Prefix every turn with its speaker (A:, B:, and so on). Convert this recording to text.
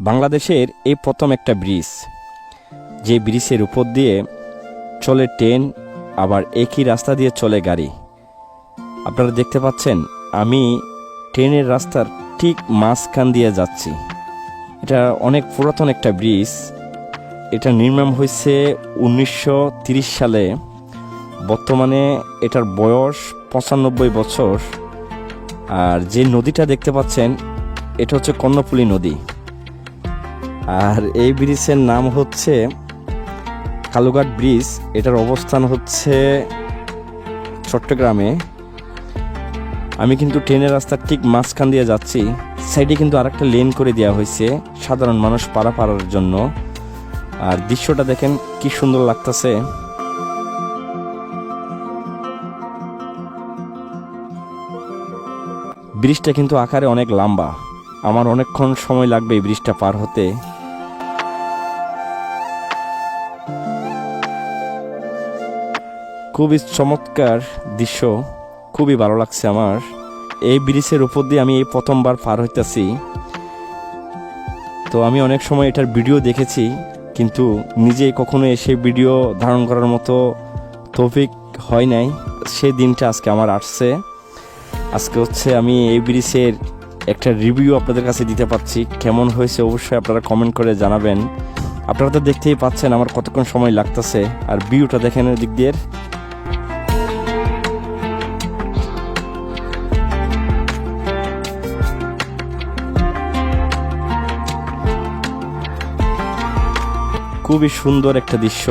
A: বাংলাদেশের এই প্রথম একটা ব্রিজ। যে ব্রিজের উপর দিয়ে চলে ট্রেন, আবার একই রাস্তা দিয়ে চলে গাড়ি। আপনারা দেখতে পাচ্ছেন, আমি ট্রেনের রাস্তার ঠিক মাঝখান দিয়ে যাচ্ছি। এটা অনেক পুরাতন একটা ব্রিজ। এটা নির্মাণ হয়েছে উনিশশো সালে। বর্তমানে এটার বয়স পঁচানব্বই বছর। আর যে নদীটা দেখতে পাচ্ছেন, এটা হচ্ছে কর্ণফুলী নদী। আর এই ব্রিজের নাম হচ্ছে কালুঘাট ব্রিজ। এটার অবস্থান হচ্ছে চট্টগ্রামে। আমি কিন্তু ট্রেনের রাস্তার ঠিক মাঝখান দিয়ে যাচ্ছি। সাইডে কিন্তু আরেকটা লেন করে দেওয়া হয়েছে, সাধারণ মানুষ পারাপারের জন্য। আর দৃশ্যটা দেখেন কি সুন্দর লাগতেছে। ব্রিজটা কিন্তু আকারে অনেক লম্বা। আমার অনেকক্ষণ সময় লাগবে এই ব্রিজটা পার হতে। খুবই চমৎকার দৃশ্য, খুবই ভালো লাগছে আমার। এই ব্রিজের উপর দিয়ে আমি এই প্রথমবার পার হইতেছি। তো আমি অনেক সময় এটার ভিডিও দেখেছি, কিন্তু নিজে কখনো এসে ভিডিও ধারণ করার মতো তৌফিক হয় নাই। সেই দিনটা আজকে আমার আসছে। আজকে হচ্ছে আমি এই ব্রিজের একটা রিভিউ আপনাদের কাছে দিতে পারছি। কেমন হয়েছে অবশ্যই আপনারা কমেন্ট করে জানাবেন। আপনারা তো দেখতেই পাচ্ছেন আমার কতক্ষণ সময় লাগতেছে। আর ভিউটা দেখেন দিক দিয়ে। খুবই সুন্দর একটা দৃশ্য।